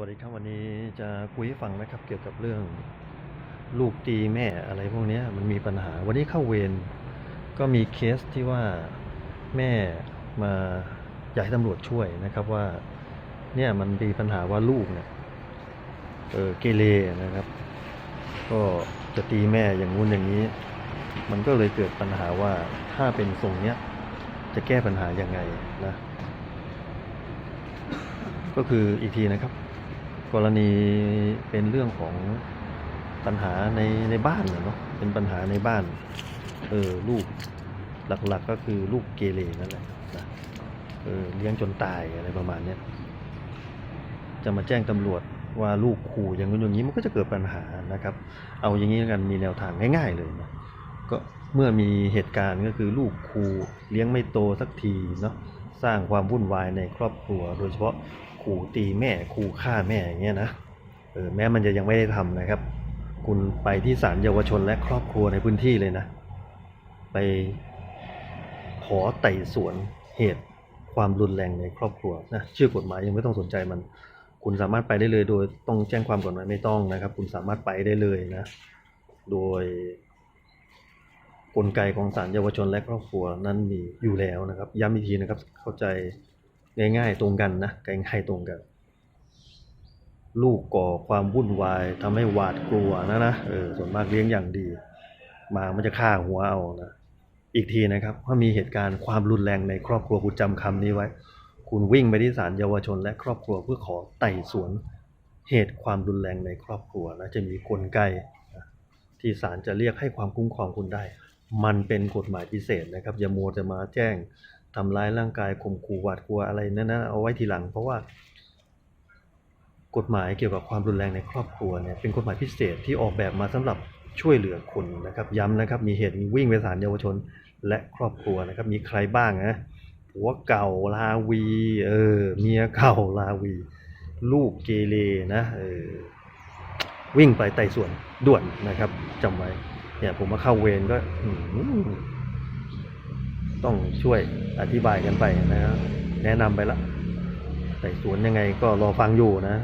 วัสดีครับวันนี้จะคุยให้ฟังนะครับ เกี่ยวกับเรื่องลูกตีแม่อะไรพวกนี้มันมีปัญหา วันนี้เข้าเวรก็มีเคสที่ว่าแม่มาอยากให้ตำรวจช่วยนะครับว่าเนี่ยมันมีปัญหาว่าลูกเนี่ยเออเกเรนะครับ ก็จะตีแม่อย่างงู้นอย่างนี้ มันก็เลยเกิดปัญหาว่าถ้าเป็นทรงเนี้ยจะแก้ปัญหายังไงนะก็คืออีกทีนะครับ กรณีเป็นเรื่องของปัญหาในในบ้านเนาะเป็นปัญหาในบ้าน เออลูกหลักๆก็คือลูกเกเรนั่นแหละนะเออเลี้ยงจนตายอะไรประมาณเนี้ยจะมาแจ้งตำรวจว่าลูกขู่อย่างนู้นอย่างนี้มันก็จะเกิดปัญหานะครับ เอาอย่างนี้กันมีแนวทางง่ายๆเลยนะก็เมื่อมีเหตุการณ์ก็คือลูกขู่เลี้ยงไม่โตสักทีเนาะ สร้างความวุ่นวายในครอบครัว โดยเฉพาะขู่ตีแม่ขู่ฆ่าแม่อย่างเงี้ยนะเออแม้มันจะยังไม่ได้ทำนะครับ คุณไปที่ศาลเยาวชนและครอบครัวในพื้นที่เลยนะ ไปขอไต่สวนเหตุความรุนแรงในครอบครัวนะชื่อกฎหมายยังไม่ต้องสนใจมัน คุณสามารถไปได้เลยโดยต้องแจ้งความก่อนไหมไม่ต้องนะครับ คุณสามารถไปได้เลยนะ โดย กลไกของศาลเยาวชนและครอบครัวนั้นมีอยู่แล้วนะครับ ย้ำอีกทีนะครับ เข้าใจง่ายๆตรงกันนะง่ายๆตรงกัน ลูกก่อความวุ่นวายทำให้หวาดกลัวนะนะเออส่วนมากเลี้ยงอย่างดี มามันจะฆ่าหัวเอานะอีกทีนะครับถ้ามีเหตุการณ์ความรุนแรงในครอบครัวคุณจำคำนี้ไว้ คุณวิ่งไปที่ศาลเยาวชน และครอบครัวเพื่อขอไต่สวนเหตุความรุนแรงในครอบครัวนะจะมีกลไกที่ศาลจะเรียกให้ความคุ้มครองคุณได้ มันเป็นกฎหมายพิเศษนะครับ อย่ามัวจะมาแจ้งทำร้ายร่างกายข่มขู่หวาดกลัวอะไรนั้นนะเอาไว้ทีหลัง เพราะว่ากฎหมายเกี่ยวกับความรุนแรงในครอบครัวเนี่ยเป็นกฎหมายพิเศษที่ออกแบบมาสำหรับช่วยเหลือคนนะครับย้ำนะครับ มีเหตุวิ่งไปศาลเยาวชนและครอบครัวนะครับ มีใครบ้างนะผัวเก่าลาวีเออเมียเก่าลาวี ลูกเกเรนะเออวิ่งไปไต่สวนด่วนนะครับจำไว้ เนี่ยผมมาเข้าเวรก็ต้องช่วยอธิบายกันไปนะครับแนะนำไปละแต่สวนยังไงก็รอฟังอยู่นะ